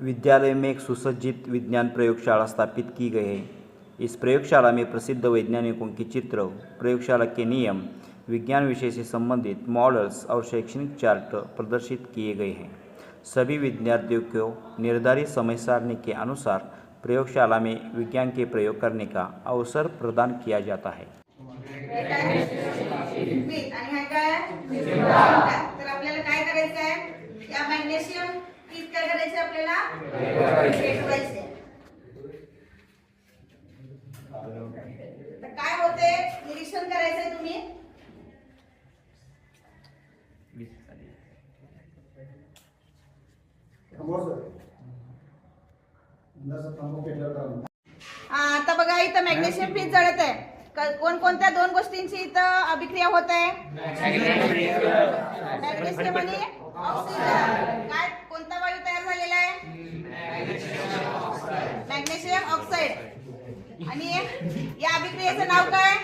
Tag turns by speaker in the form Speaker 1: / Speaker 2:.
Speaker 1: विद्यालय में एक सुसज्जित विज्ञान प्रयोगशाला स्थापित की गई है। इस प्रयोगशाला में प्रसिद्ध वैज्ञानिकों के चित्र, प्रयोगशाला के नियम, विज्ञान विषय से संबंधित मॉडल्स और शैक्षणिक चार्ट प्रदर्शित किए गए हैं। सभी विद्यार्थियों को निर्धारित समय सारणी के अनुसार प्रयोगशाला में विज्ञान के प्रयोग करने का अवसर प्रदान किया जाता है।
Speaker 2: पीठ काय करायचं आपल्याला? काय होते निरीक्षण करायचंय तुम्ही? आता बघा इथं मॅग्नेशियम पीठ जळत आहे कोणकोणत्या दोन गोष्टींची इथं अभिक्रिया होत आहे मॅग्नेशियम आणि ऑक्सिजन. काय? Magnesium oxide. आणि या अभिक्रियेचं नाव काय?